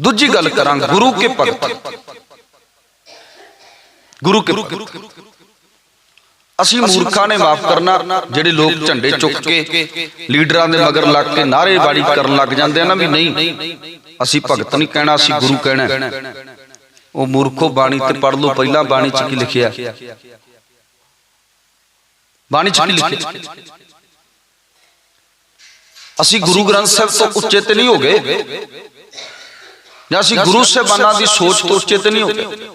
ਦੂਜੀ ਗੱਲ ਕਰਾਂ ਗੁਰੂ ਕੇ ਭਗਤ। ਗੁਰੂ ਕੇ ਭਗਤ। ਅਸੀਂ ਮੂਰਖਾਂ ਨੇ ਮਾਫ ਕਰਨਾ ਜਿਹੜੇ ਲੋਕ ਝੰਡੇ ਚੁੱਕ ਕੇ ਲੀਡਰਾਂ ਦੇ ਮਗਰ ਲੱਗ ਕੇ ਨਾਅਰੇਬਾਜ਼ੀ ਕਰਨ ਲੱਗ ਜਾਂਦੇ ਆ ਨਾ ਵੀ ਨਹੀਂ। ਅਸੀਂ ਭਗਤ ਨਹੀਂ ਕਹਿਣਾ ਅਸੀਂ ਗੁਰੂ ਕਹਿਣਾ। ਉਹ ਮੂਰਖੋ ਬਾਣੀ ਤੇ ਪੜ ਲਓ ਪਹਿਲਾਂ ਬਾਣੀ ਚ ਕੀ ਲਿਖਿਆ? ਬਾਣੀ ਚ ਕੀ ਲਿਖਿਆ। ਅਸੀਂ ਗੁਰੂ ਗ੍ਰੰਥ ਸਾਹਿਬ ਤੋਂ ਉੱਚੇ ਤੇ ਨਹੀਂ ਹੋ ਗਏ। ਜਾਂ ਅਸੀਂ ਗੁਰੂ ਸਾਹਿਬਾਨਾਂ ਦੀ ਸੋਚ ਤੋਂ ਉੱਚੇ ਤੇ ਨਹੀਂ ਹੋ ਗਏ।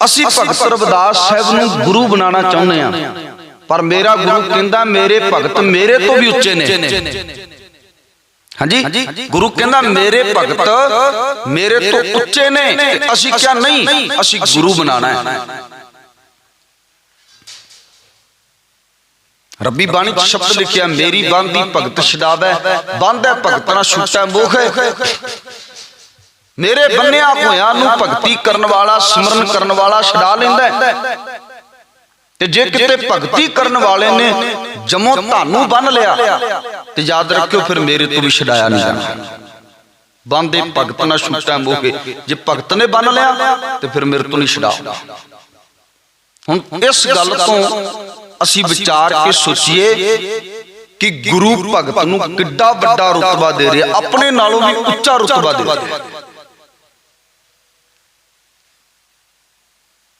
ਅਸੀਂ ਭਗਤ ਰਵਿਦਾਸ ਸਾਹਿਬ ਨੂੰ ਗੁਰੂ ਬਣਾਉਣਾ ਚਾਹੁੰਦੇ ਆ ਪਰ ਮੇਰਾ ਗੁਰੂ ਕਹਿੰਦਾ ਮੇਰੇ ਭਗਤ ਮੇਰੇ ਤੋਂ ਵੀ ਉੱਚੇ ਨੇ। ਹਾਂਜੀ? ਗੁਰੂ ਕਹਿੰਦਾ ਮੇਰੇ ਭਗਤ ਮੇਰੇ ਤੋਂ ਉੱਚੇ ਨੇ। ਅਸੀਂ ਕਿਹਾ ਨਹੀਂ ਅਸੀਂ ਗੁਰੂ ਬਣਾਉਣਾ ਹੈ। ਰੱਬੀ ਬਾਣੀ ਚ ਸ਼ਬਦ ਲਿਖਿਆ, ਮੇਰੀ ਬੰਦੀ ਭਗਤ ਛਡਾਵੇ, ਬੰਦ ਹੈ ਭਗਤਾਂ ਛੁੱਟਾ ਮੋਹ ਮੇਰੇ ਬੰਨਿਆ ਹੋਇਆਂ ਨੂੰ ਭਗਤੀ ਕਰਨ ਵਾਲਾ, ਸਿਮਰਨ ਕਰਨ ਵਾਲਾ ਛਡਾ ਲੈਂਦਾ ਤੇ ਜੇ ਕਿਤੇ ਭਗਤੀ ਕਰਨ ਵਾਲੇ ਨੇ ਜਮੋ ਤੁਹਾਨੂੰ ਬੰਨ ਲਿਆ, ਤੇ ਯਾਦ ਰੱਖਿਓ ਫਿਰ ਮੇਰੇ ਤੋਂ ਵੀ ਛਡਾਇਆ ਨਹੀਂ ਜਾਣਾ ਬੰਦੇ ਭਗਤ ਨਾ ਛੁੱਟਾ ਮੋਹ ਜੇ ਭਗਤ ਨੇ ਬੰਨ ਲਿਆ, ਤੇ ਫਿਰ ਮੇਰੇ ਤੋਂ ਨਹੀਂ ਛਡਾ। ਹੁਣ ਇਸ ਗੱਲ ਤੋਂ ਅਸੀਂ ਵਿਚਾਰ ਕੇ ਸੋਚੀਏ ਕਿ ਗੁਰੂ ਭਗਤ ਨੂੰ ਕਿੱਡਾ ਵੱਡਾ ਰੁਤਬਾ ਦੇ ਰਿਹਾ ਆਪਣੇ ਨਾਲੋਂ ਵੀ ਉੱਚਾ ਰੁਤਬਾ ਦੇ ਰਿਹਾ।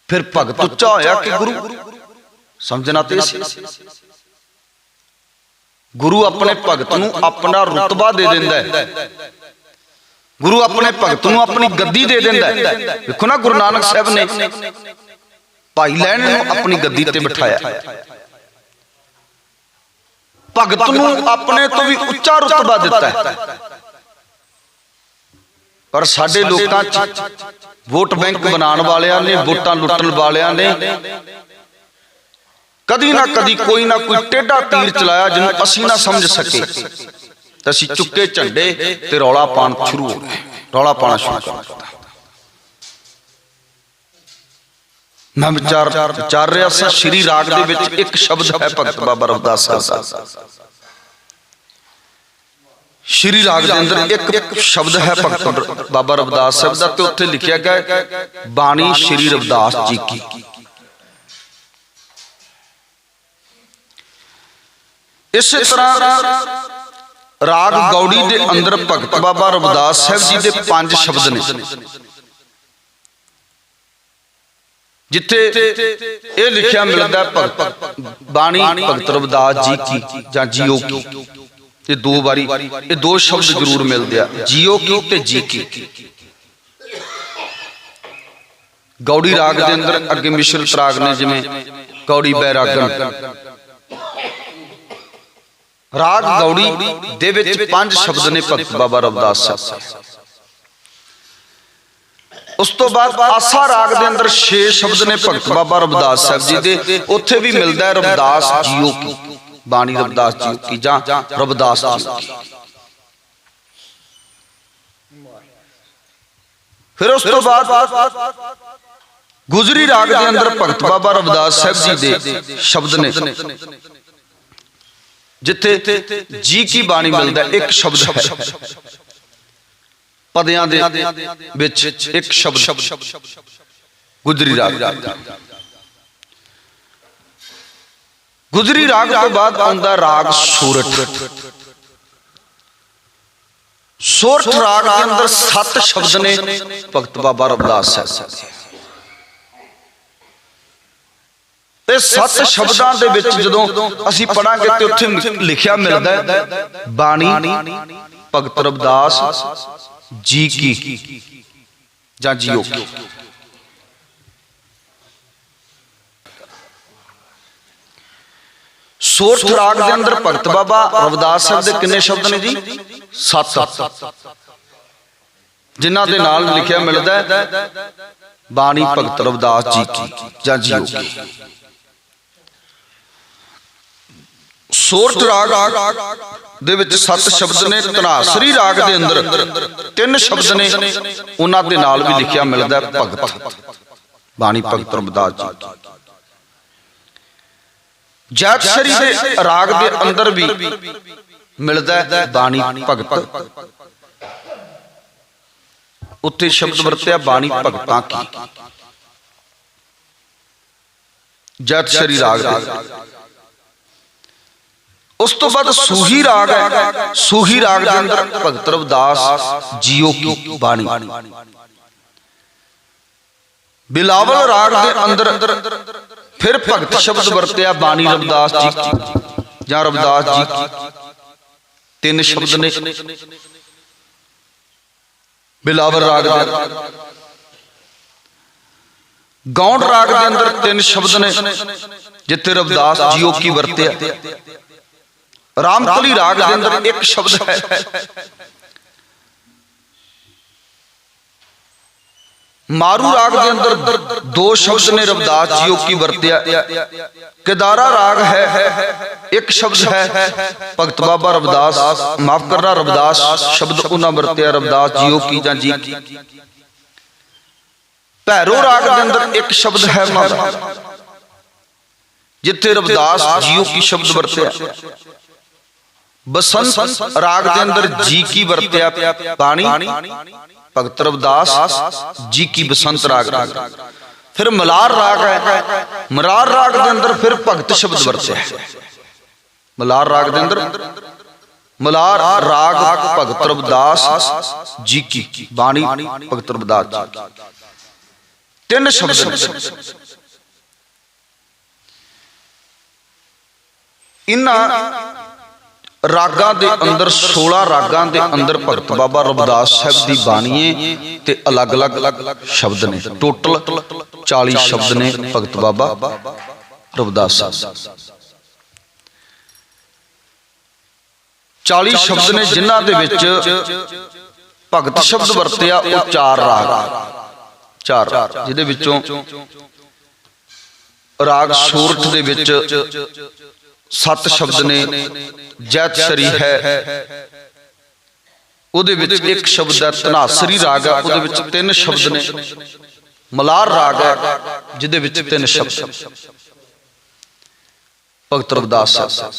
ਫਿਰ ਭਗਤ ਉੱਚਾ ਹੋਇਆ ਕਿ ਗੁਰੂ? ਸਮਝਣਾ ਤੇ ਸੀ ਗੁਰੂ ਆਪਣੇ ਭਗਤ ਨੂੰ ਆਪਣਾ ਰੁਤਬਾ ਦੇ ਦਿੰਦਾ ਹੈ। ਗੁਰੂ ਆਪਣੇ ਭਗਤ ਨੂੰ ਆਪਣੀ ਗੱਦੀ ਦੇ ਦਿੰਦਾ ਹੈ। ਵੇਖੋ ਨਾ ਗੁਰੂ ਨਾਨਕ ਸਾਹਿਬ ਨੇ ਭਾਈ ਲੈਣ ਨੂੰ ਆਪਣੀ ਗੱਦੀ ਤੇ ਬਿਠਾਇਆ। ਭਗਤ ਨੂੰ ਆਪਣੇ ਤੋਂ ਵੀ ਉੱਚਾ ਰੁਤਬਾ ਦਿੱਤਾ। ਹੈ ਪਰ ਸਾਡੇ ਲੋਕਾਂ 'ਚ ਵੋਟ ਬੈਂਕ ਬਣਾਉਣ ਵਾਲਿਆਂ ਨੇ ਵੋਟਾਂ ਲੁੱਟਣ ਵਾਲਿਆਂ ਨੇ ਕਦੀ ਨਾ ਕਦੀ ਕੋਈ ਨਾ ਕੋਈ ਟੇਢਾ ਤੀਰ ਚਲਾਇਆ ਜਿਹਨੂੰ ਅਸੀਂ ਨਾ ਸਮਝ ਸਕੇ ਤਾਂ ਅਸੀਂ ਚੁੱਕੇ ਝੰਡੇ ਤੇ ਰੌਲਾ ਪਾਣ ਸ਼ੁਰੂ ਹੋ ਗਏ। ਰੌਲਾ ਪਾਣਾ ਸ਼ੁਰੂ ਕਰ ਦਿੱਤਾ। ਮੈਂ ਵਿਚਾਰ ਵਿਚਾਰ ਰਿਹਾ ਸਾਂ, ਸ਼੍ਰੀ ਰਾਗ ਦੇ ਵਿੱਚ ਇੱਕ ਸ਼ਬਦ ਹੈ ਭਗਤ ਬਾਬਾ ਰਵਿਦਾਸ ਸਾਹਿਬ। ਦਾ ਸ਼੍ਰੀ ਰਾਗ ਦੇ ਅੰਦਰ ਇੱਕ ਸ਼ਬਦ ਹੈ ਭਗਤ ਬਾਬਾ ਰਵਿਦਾਸ ਸਾਹਿਬ ਦਾ ਤੇ ਉੱਥੇ ਲਿਖਿਆ ਗਿਆ ਬਾਣੀ ਸ਼੍ਰੀ ਰਵਦਾਸ ਜੀ ਕੀ। ਇਸੇ ਤਰ੍ਹਾਂ ਰਾਗ ਗੌੜੀ ਦੇ ਅੰਦਰ ਭਗਤ ਬਾਬਾ ਰਵਿਦਾਸ ਸਾਹਿਬ ਜੀ ਦੇ ਪੰਜ ਸ਼ਬਦ ਨੇ। ਜਿੱਥੇ ਇਹ ਲਿਖਿਆ ਮਿਲਦਾ ਭਗਤ, ਬਾਣੀ ਭਗਤ ਰਵਿਦਾਸ ਜੀ ਕੀ ਜਾਂ ਜੀਓ ਕੀ। ਇਹ ਦੋ ਵਾਰੀ, ਇਹ ਦੋ ਸ਼ਬਦ ਜ਼ਰੂਰ ਮਿਲਦੇ ਆ, ਜੀਓ ਕੀ ਤੇ ਜੀ ਕੀ। ਗੌੜੀ ਰਾਗ ਦੇ ਅੰਦਰ ਅੱਗੇ ਮਿਸ਼ਰਤ ਰਾਗ ਨੇ ਜਿਵੇਂ ਗੌੜੀ ਬੈਰਾਗਨ ਰਾਗ ਗੌੜੀ ਦੇ ਵਿੱਚ ਪੰਜ ਸ਼ਬਦ ਨੇ ਭਗਤ ਬਾਬਾ ਰਵਿਦਾਸ ਸਾਹਿਬ। ਉਸ ਤੋਂ ਬਾਅਦ ਆਸਾ ਰਾਗ ਦੇ ਅੰਦਰ 6 ਸ਼ਬਦ ਨੇ ਭਗਤ ਬਾਬਾ ਰਵਿਦਾਸ ਸਾਹਿਬ ਜੀ ਦੇ। ਉੱਥੇ ਵੀ ਮਿਲਦਾ ਹੈ ਰਵਿਦਾਸ ਜੀਓ ਕੀ, ਬਾਣੀ ਰਵਿਦਾਸ ਜੀਓ ਕੀ ਜਾਂ ਰਵਿਦਾਸ ਜੀਓ ਕੀ। ਫਿਰ ਉਸ ਤੋਂ ਬਾਅਦ ਗੁਜਰੀ ਰਾਗ ਦੇ ਅੰਦਰ ਭਗਤ ਬਾਬਾ ਰਵਿਦਾਸ ਸਾਹਿਬ ਜੀ ਦੇ ਸ਼ਬਦ ਨੇ। ਜਿੱਥੇ ਜੀ ਕੀ ਬਾਣੀ ਮਿਲਦਾ ਇੱਕ ਸ਼ਬਦ ਹੈ। ਪਦਿਆਂ ਦੇ ਵਿੱਚ ਇੱਕ ਸ਼ਬਦ ਗੁਜਰੀ ਰਾਗ। ਗੁਜਰੀ ਰਾਗ ਤੋਂ ਬਾਅਦ ਆਉਂਦਾ ਰਾਗ ਸੂਰਠ ਸੂਰਠ ਰਾਗ ਦੇ ਅੰਦਰ ਸੱਤ ਸ਼ਬਦ ਨੇ ਭਗਤ ਬਾਬਾ ਰਵਿਦਾਸ ਸਾਹਿਬ ਦੇ ਇਹ ਸੱਤ ਸ਼ਬਦਾਂ ਦੇ ਵਿੱਚ ਜਦੋਂ ਅਸੀਂ ਪੜਾਂਗੇ ਤੇ ਉੱਥੇ ਲਿਖਿਆ ਮਿਲਦਾ ਹੈ, ਬਾਣੀ, ਭਗਤ ਰਵਿਦਾਸ ਜੀ ਕੀ? ਜਾਂ ਜੀਓ ਸੋਰਠ ਰਾਗ ਦੇ ਅੰਦਰ ਭਗਤ ਬਾਬਾ ਰਵਿਦਾਸ ਸਾਹਿਬ ਦੇ ਕਿੰਨੇ ਸ਼ਬਦ ਨੇ ਜੀ? 7 ਜਿਨ੍ਹਾਂ ਦੇ ਨਾਲ ਲਿਖਿਆ ਮਿਲਦਾ ਬਾਣੀ ਭਗਤ ਰਵਿਦਾਸ ਜੀ ਕੀ। ਜਾਂ ਜੀਓ ਕੀ? ਸੋਰਠ ਰਾਗ ਦੇ ਵਿੱਚ ਸੱਤ ਸ਼ਬਦ ਨੇ ਤਨਾਸਰੀ ਰਾਗ ਦੇ ਅੰਦਰ ਤਿੰਨ ਸ਼ਬਦ ਨੇ ਉਹਨਾਂ ਦੇ ਨਾਲ ਵੀ ਲਿਖਿਆ ਮਿਲਦਾ ਭਗਤ। ਬਾਣੀ ਭਗਤ ਰਵਿਦਾਸ ਜੀ। ਕੀ ਜੈਤਸ਼ਰੀ ਦੇ ਰਾਗ ਦੇ ਅੰਦਰ ਵੀ ਮਿਲਦਾ ਬਾਣੀ ਭਗਤ। ਉੱਥੇ ਸ਼ਬਦ ਵਰਤਿਆ ਬਾਣੀ ਭਗਤਾਂ ਕੀ। ਜਤ ਸ਼ਰੀ ਰਾਗ ਦੇ ਉਸ ਤੋਂ ਬਾਅਦ ਸੂਹੀ ਰਾਗ ਹੈ ਸੂਹੀ ਰਾਗ ਦੇ ਅੰਦਰ ਭਗਤ ਰਵਿਦਾਸ ਜੀਓ ਕੀ ਬਾਣੀ ਬਿਲਾਵਲ ਰਾਗ ਦੇ ਅੰਦਰ ਫਿਰ ਭਗਤ ਸ਼ਬਦ ਵਰਤਿਆ ਬਾਣੀ ਰਵਿਦਾਸ ਜੀ ਕੀ ਜਾਂ ਰਵਿਦਾਸ ਜੀ ਕੀ ਤਿੰਨ ਸ਼ਬਦ ਨੇ ਬਿਲਾਵਲ ਰਾਗ ਦੇ ਅੰਦਰ। ਗੌਂਡ ਰਾਗ ਦੇ ਅੰਦਰ ਤਿੰਨ ਸ਼ਬਦ ਨੇ ਜਿੱਥੇ ਰਵਿਦਾਸ ਜੀਓ ਕੀ ਵਰਤਿਆ ਰਾਮਕਲੀ ਰਾਗ ਦੇ ਅੰਦਰ ਇੱਕ ਸ਼ਬਦ ਹੈ ਮਾਰੂ ਰਾਗ ਦੇ ਅੰਦਰ ਦੋ ਸ਼ਬਦ ਨੇ ਰਵਿਦਾਸ ਜੀਓ ਕੀ ਵਰਤਿਆ ਕਿਦਾਰਾ ਰਾਗ ਹੈ ਇੱਕ ਸ਼ਬਦ ਹੈ ਭਗਤ ਬਾਬਾ ਰਵਿਦਾਸ ਮਾਫ ਕਰਨਾ ਰਵਿਦਾਸ ਸ਼ਬਦ ਉਹਨਾਂ ਵਰਤਿਆ ਰਵਿਦਾਸ ਜੀਓ ਕੀ ਜਾਂ ਜੀ ਕੀ ਭੈਰੋ ਰਾਗ ਦੇ ਅੰਦਰ ਇੱਕ ਸ਼ਬਦ ਹੈ ਮਾਤਾ ਜਿੱਥੇ ਰਵਿਦਾਸ ਜੀਓ ਕੀ ਸ਼ਬਦ ਵਰਤਿਆ ਬਸੰਤ ਰਾਗ ਦੇ ਅੰਦਰ ਜੀ ਕੀ ਵਰਤਿਆ ਬਾਣੀ? ਭਗਤ ਰਵਿਦਾਸ ਜੀ ਕੀ ਬਸੰਤ ਰਾਗ ਫਿਰ ਮਲਾਰ ਰਾਗ ਹੈ। ਮਲਾਰ ਰਾਗ ਦੇ ਅੰਦਰ ਫਿਰ ਭਗਤ ਸ਼ਬਦ ਵਰਤਿਆ ਮਲਾਰ ਰਾਗ ਦੇ ਅੰਦਰ ਮਲਾਰ ਰਾਗ ਭਗਤ ਰਵਿਦਾਸ ਜੀ ਕੀ ਬਾਣੀ ਭਗਤ ਰਵਿਦਾਸ ਜੀ ਤਿੰਨ ਸ਼ਬਦ ਇਨ੍ਹਾਂ ਰਾਗਾਂ ਦੇ ਅੰਦਰ 16 ਰਾਗਾਂ ਦੇ ਅੰਦਰ ਭਗਤ ਬਾਬਾ ਰਵਿਦਾਸ ਸਾਹਿਬ ਦੀ ਬਾਣੀ ਹੈ ਤੇ ਅਲੱਗ-ਅਲੱਗ ਸ਼ਬਦ ਨੇ। ਟੋਟਲ 40 ਸ਼ਬਦ ਨੇ ਭਗਤ ਬਾਬਾ ਰਵਿਦਾਸ ਸਾਹਿਬ। 40 ਸ਼ਬਦ ਨੇ ਜਿਨ੍ਹਾਂ ਦੇ ਵਿੱਚ ਭਗਤ ਸ਼ਬਦ ਵਰਤਿਆ, ਉਹ ਚਾਰ ਰਾਗ। ਚਾਰ ਜਿਹਦੇ ਵਿੱਚੋਂ ਰਾਗ ਸੂਰਠ ਦੇ ਵਿੱਚ ਸੱਤ ਸ਼ਬਦ ਨੇ ਜੈਤ ਸ਼ਰੀ ਹੈ। ਉਹਦੇ ਵਿੱਚ ਇੱਕ ਸ਼ਬਦ ਹੈ ਤਨਾਸਰੀ ਰਾਗ ਹੈ। ਉਹਦੇ ਵਿੱਚ ਤਿੰਨ ਸ਼ਬਦ ਨੇ। ਮਲਾਰ ਰਾਗ ਹੈ ਜਿਹਦੇ ਵਿੱਚ ਤਿੰਨ ਸ਼ਬਦ। ਭਗਤ ਰਵਿਦਾਸ ਸਾਹਿਬ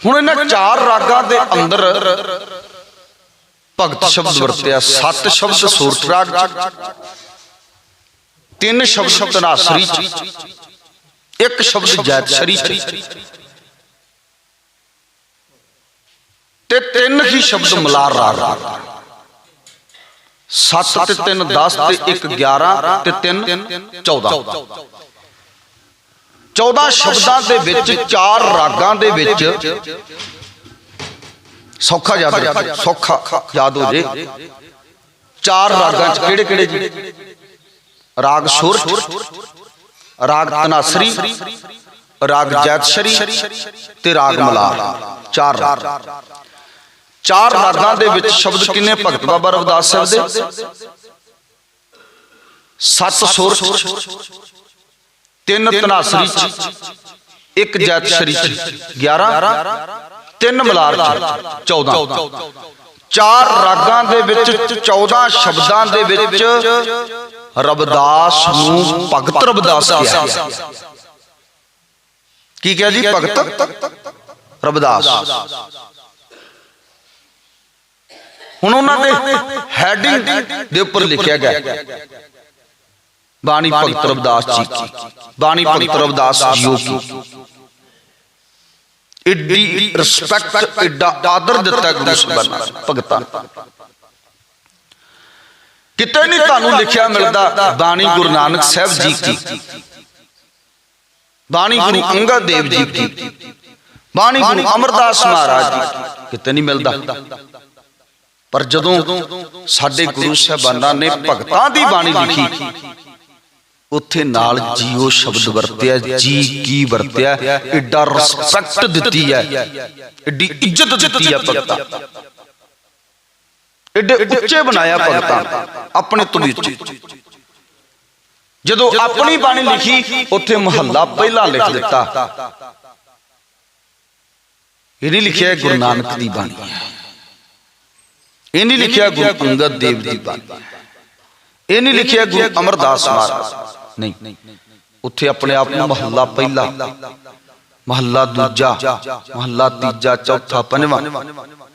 ਹੁਣ ਇਹਨਾਂ ਚਾਰ ਰਾਗਾਂ ਦੇ ਅੰਦਰ ਭਗਤ ਸ਼ਬਦ ਵਰਤਿਆ। ਸੱਤ ਸ਼ਬਦ ਸੂਰਤ ਰਾਗ। ਚ ਤਿੰਨ ਸ਼ਬਦ ਤਨਾਸਰੀ ਚ। ਇੱਕ ਸ਼ਬਦ ਜੈਤ ਸ਼ਰੀ ਤੇ ਤਿੰਨ ਹੀ ਸ਼ਬਦ ਮਲਾਰ ਰਾਗ। ਸੱਤ ਤੇ ਤਿੰਨ 10 ਤੇ 1 11 ਤੇ 3 14 14 ਸ਼ਬਦਾਂ ਦੇ ਵਿੱਚ ਚਾਰ ਰਾਗਾਂ ਦੇ ਵਿੱਚ ਸੌਖਾ ਯਾਦ ਸੌਖਾ ਯਾਦ ਹੋ ਜੇ। ਚਾਰ ਰਾਗਾਂ ਚ ਕਿਹੜੇ ਕਿਹੜੇ ਜੀ? ਰਾਗ ਸੁਰ ਰਾਗ ਤਨਾਸਰੀ, ਰਾਗ ਜੈਤਸ਼ਰੀ ਤੇ ਰਾਗ ਮਲਾ ਚਾਰ ਰਾਗ। ਚਾਰ ਰਾਗਾਂ ਦੇ ਵਿੱਚ ਸ਼ਬਦ ਕਿੰਨੇ ਭਗਤ ਬਾਬਾ ਰਵਿਦਾਸ ਸਾਹਿਬ ਦੇ? ਸੱਤ ਸੁਰ, ਤਿੰਨ ਤਨਾਸਰੀ ਚ ਇੱਕ ਜੈਤਸ਼ਰੀ ਚ 11 ਤਿੰਨ ਮਲਾਰ ਚ 14 ਚਾਰ ਰਾਗਾਂ ਦੇ ਵਿੱਚ 14 ਸ਼ਬਦਾਂ ਦੇ ਵਿੱਚ ਰਬਦਾਸ ਨੂੰ ਭਗਤ ਰਬਦਾਸ ਕਿਹਾ। ਕੀ ਕਿਹਾ ਜੀ? ਭਗਤ ਰਬਦਾਸ। ਹੁਣ ਉਹਨਾਂ ਦੇ ਹੈਡਿੰਗ ਦੇ ਉੱਪਰ ਲਿਖਿਆ ਗਿਆ। ਬਾਣੀ ਭਗਤ ਰਬਦਾਸ ਜੀ ਕੀ ਬਾਣੀ ਭਗਤ ਰਬਦਾਸ ਜੀਓ ਕੀ ਇੱਡੀ ਰਿਸਪੈਕਟ ਇੱਡਾ ਆਦਰ ਦਿੱਤਾ ਗੁਰੂ ਸਾਹਿਬਾਨ ਭਗਤਾਂ ਕਿਤੇ ਨਹੀਂ ਤੁਹਾਨੂੰ ਲਿਖਿਆ ਮਿਲਦਾ ਬਾਣੀ ਗੁਰੂ ਨਾਨਕ ਸਾਹਿਬ ਜੀ ਕੀ? ਬਾਣੀ ਗੁਰੂ ਅੰਗਦ ਦੇਵ ਜੀ ਕੀ? ਬਾਣੀ ਗੁਰੂ ਅਮਰਦਾਸ ਮਹਾਰਾਜ ਜੀ ਕਿਤੇ ਨਹੀਂ ਮਿਲਦਾ। ਪਰ ਜਦੋਂ ਸਾਡੇ ਗੁਰੂ ਸਾਹਿਬਾਨਾਂ ਨੇ ਭਗਤਾਂ ਦੀ ਬਾਣੀ ਲਿਖੀ ਉੱਥੇ ਨਾਲ ਜੀਓ ਸ਼ਬਦ ਵਰਤਿਆ ਜੀ ਕੀ ਵਰਤਿਆ ਐਡਾ ਰਿਸਪੈਕਟ ਦਿੱਤੀ ਹੈ ਐਡੀ ਇੱਜ਼ਤ ਦਿੱਤੀ ਹੈ ਭਗਤਾਂ। ਐਡੇ ਉੱਚੇ ਬਣਾਇਆ ਭਗਤਾਂ ਆਪਣੇ ਤੋਂ ਵੀ ਉੱਚੇ ਜਦੋਂ ਆਪਣੀ ਬਾਣੀ ਲਿਖੀ ਉੱਥੇ ਮਹੱਲਾ ਪਹਿਲਾਂ ਲਿਖ ਦਿੱਤਾ ਇਹ ਨਹੀਂ ਲਿਖਿਆ ਗੁਰੂ ਨਾਨਕ ਦੀ ਬਾਣੀ ਹੈ ਇਹ ਨਹੀਂ ਲਿਖਿਆ ਗੁਰੂ ਅੰਗਦ ਦੇਵ ਦੀ ਬਾਣੀ ਇਹ ਨਹੀਂ ਲਿਖਿਆ ਗੁਰੂ ਅਮਰਦਾਸ ਮਹਾਰਾਜ ਨਹੀਂ ਉੱਥੇ ਆਪਣੇ ਆਪ ਨੂੰ ਮਹੱਲਾ ਪਹਿਲਾ ਮਹੱਲਾ ਦੂਜਾ ਮਹੱਲਾ ਤੀਜਾ ਚੌਥਾ ਪੰਜਵਾਂ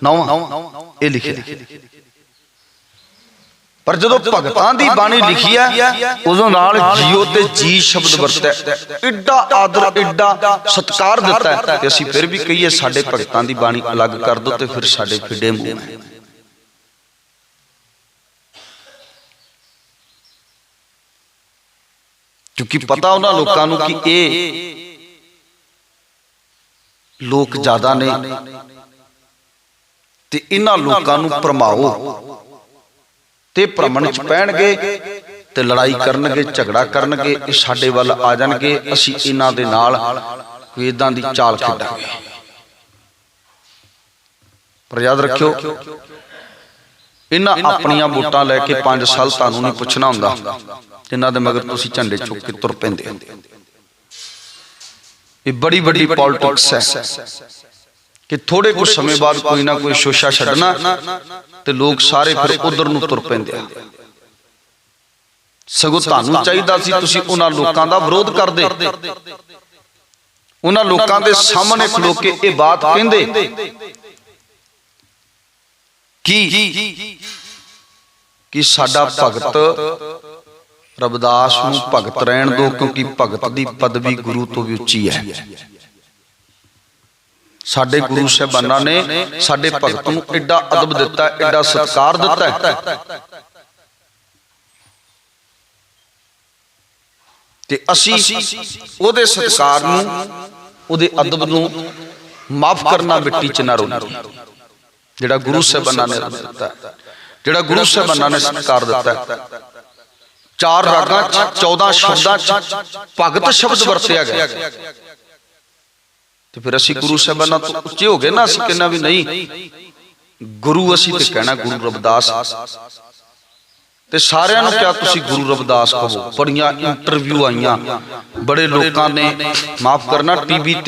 ਨੌਵਾਂ ਇਹ ਲਿਖਿਆ ਪਰ ਜਦੋਂ ਭਗਤਾਂ ਦੀ ਬਾਣੀ ਲਿਖੀ ਹੈ ਉਦੋਂ ਨਾਲ ਜੀਓ ਤੇ ਜੀ ਸ਼ਬਦ ਵਰਤਿਆ। ਐਡਾ ਆਦਰ ਐਡਾ ਸਤਕਾਰ ਦਿੱਤਾ ਤੇ ਅਸੀਂ ਫਿਰ ਵੀ ਕਹੀਏ ਸਾਡੇ ਭਗਤਾਂ ਦੀ ਬਾਣੀ ਅਲੱਗ ਕਰ ਦੋ ਤੇ ਫਿਰ ਸਾਡੇ ਫਿੱਡੇ ਮੂੰਹ ਹੈ। ਕਿਉਂਕਿ ਪਤਾ ਉਹਨਾਂ ਲੋਕਾਂ ਨੂੰ ਕਿ ਇਹ ਲੋਕ ਜ਼ਿਆਦਾ ਨੇ। ਤੇ ਇਹਨਾਂ ਲੋਕਾਂ ਨੂੰ ਭਰਮਾਓ। ਤੇ ਭ੍ਰਮਣ ਚ ਪੈਣਗੇ ਤੇ ਲੜਾਈ ਕਰਨਗੇ ਝਗੜਾ ਕਰਨਗੇ ਇਹ ਸਾਡੇ ਵੱਲ ਆ ਜਾਣਗੇ ਅਸੀਂ ਇਹਨਾਂ ਦੇ ਨਾਲ ਏਦਾਂ ਦੀ ਚਾਲ ਖੇਡਾਂਗੇ। ਪਰ ਯਾਦ ਰੱਖਿਓ ਇਹਨਾਂ ਆਪਣੀਆਂ ਵੋਟਾਂ ਲੈ ਕੇ 5 ਸਾਲ ਤੁਹਾਨੂੰ ਨਹੀਂ ਪੁੱਛਣਾ ਹੁੰਦਾ ਜਿਨ੍ਹਾਂ ਦੇ ਮਗਰ ਤੁਸੀਂ ਝੰਡੇ ਚੁੱਕ ਕੇ ਤੁਰ ਪੈਂਦੇ ਹੋ। ਇਹ ਬੜੀ ਵੱਡੀ ਪੋਲਿਟਿਕਸ ਹੈ। ਕਿ ਥੋੜੇ ਕੁ ਸਮੇਂ ਬਾਅਦ ਕੋਈ ਨਾ ਕੋਈ ਸ਼ੋਸ਼ਾ ਛੱਡਣਾ ਤੇ ਲੋਕ ਸਾਰੇ ਫਿਰ ਉਧਰ ਨੂੰ ਤੁਰ ਪੈਂਦੇ ਆ। ਸਗੋਂ ਤੁਹਾਨੂੰ ਚਾਹੀਦਾ ਸੀ ਤੁਸੀਂ ਉਹਨਾਂ ਲੋਕਾਂ ਦਾ ਵਿਰੋਧ ਕਰਦੇ। ਉਹਨਾਂ ਲੋਕਾਂ ਦੇ ਸਾਹਮਣੇ ਖਲੋ ਕੇ ਇਹ ਬਾਤ ਕਹਿੰਦੇ। ਕੀ? ਕਿ ਸਾਡਾ ਭਗਤ ਰਬਦਾਸ ਨੂੰ ਭਗਤ ਰਹਿਣ ਦਿਓ ਕਿਉਂਕਿ ਭਗਤ ਦੀ ਪਦਵੀ ਗੁਰੂ ਤੋਂ ਵੀ ਉੱਚੀ ਹੈ। ਸਾਡੇ ਗੁਰੂ ਸਾਹਿਬਾਨਾਂ ਨੇ ਸਾਡੇ ਭਗਤ ਨੂੰ ਐਡਾ ਅਦਬ ਦਿੱਤਾ ਐਡਾ ਸਤਿਕਾਰ ਦਿੱਤਾ। ਤੇ ਅਸੀਂ ਉਹਦੇ ਸਤਿਕਾਰ ਨੂੰ ਉਹਦੇ ਅਦਬ ਨੂੰ ਮਾਫ ਕਰਨਾ ਮਿੱਟੀ ਚ ਨਾ ਰੋਣਾ ਜਿਹੜਾ ਗੁਰੂ ਸਾਹਿਬਾਨਾਂ ਨੇ ਦਿੱਤਾ। ਜਿਹੜਾ ਗੁਰੂ ਸਾਹਿਬਾਨਾਂ ਨੇ ਸਤਿਕਾਰ ਦਿੱਤਾ। ਚਾਰ ਰਾਗਾਂ ਚ 14 ਸ਼ਬਦਾਂ ਚ ਭਗਤ ਸ਼ਬਦ ਵਰਤਿਆ ਗਿਆ ਤੇ ਫਿਰ ਅਸੀਂ ਗੁਰੂ ਸਾਹਿਬਾਨਾਂ ਤੋਂ ਉੱਚੇ ਹੋ ਗਏ ਨਾ ਅਸੀਂ ਕਹਿੰਨਾ ਵੀ ਨਹੀਂ। ਗੁਰੂ ਅਸੀਂ ਤੇ ਕਹਿਣਾ ਗੁਰੂ ਰਵਿਦਾਸ। ਤੇ ਸਾਰਿਆਂ ਨੂੰ ਕਿਹਾ ਤੁਸੀਂ ਗੁਰੂ ਰਵਿਦਾਸ ਕਹੋ। ਬੜੀਆਂ ਇੰਟਰਵਿਊ ਆਈਆਂ। ਬੜੇ ਲੋਕਾਂ ਨੇ ਮਾਫ ਕਰਨਾ ਟੀਵੀ ਤੇ